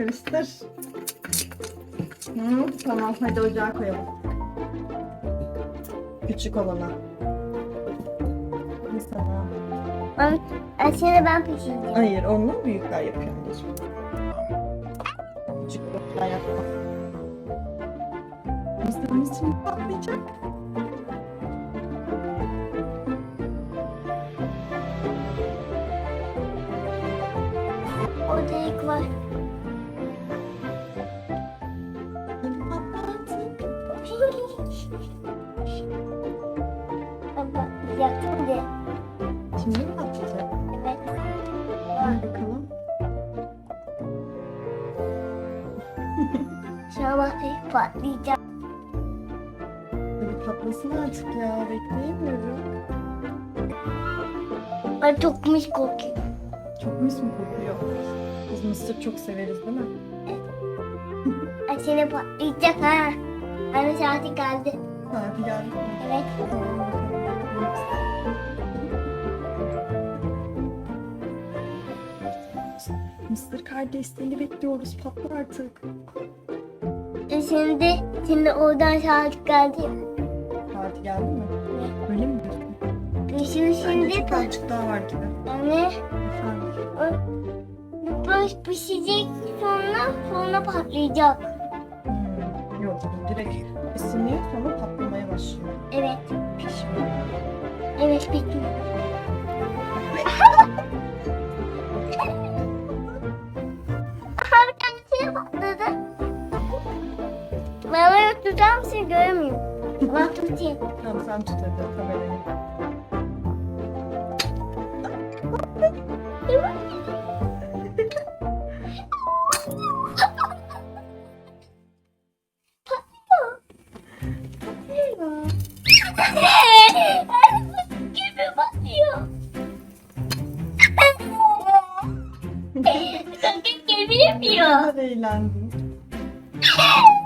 Karıştır. Hı, tamam hadi ocağa koyalım. Küçük olana. Bir sana. Ben, şimdi ben pişireceğim. Hayır onu büyükler yapıyor anneciğim. Küçük büyükler yapma. Mısırımız şimdi patlayacak. Orada ilk var. Baba yaktım de. Şimdi mi patlayacak? Evet. Hadi bakalım. Patlayacak. Patlasın artık ya. Bekleyemiyorum. Ben çok mis kokuyor. Çok mis mi kokuyor? Biz mısır çok severiz değil mi? Ben şimdi patlayacak ha. Anne saati geldi. Saati geldi? Evet. Mısır kardeşliğini bekliyoruz. Patla artık. E Şimdi, şimdi oradan saat geldi. Saati geldi mi? Öyle mi diyorsun? Pişiyor Bence şimdi. çok azıcık daha var gibi. Anne Efendim? bu pişecek sonra sonra patlayacak. Yok direkt ısınıyor sonra patlamaya başlıyor. Evet. Pişmiyor. Evet bir tanesine patladı. Bana tutar mısın görmüyorum. Ben tutayım. Tamam sen tut hadi kamerayı. Yapıyor. Ne kadar eğlendin.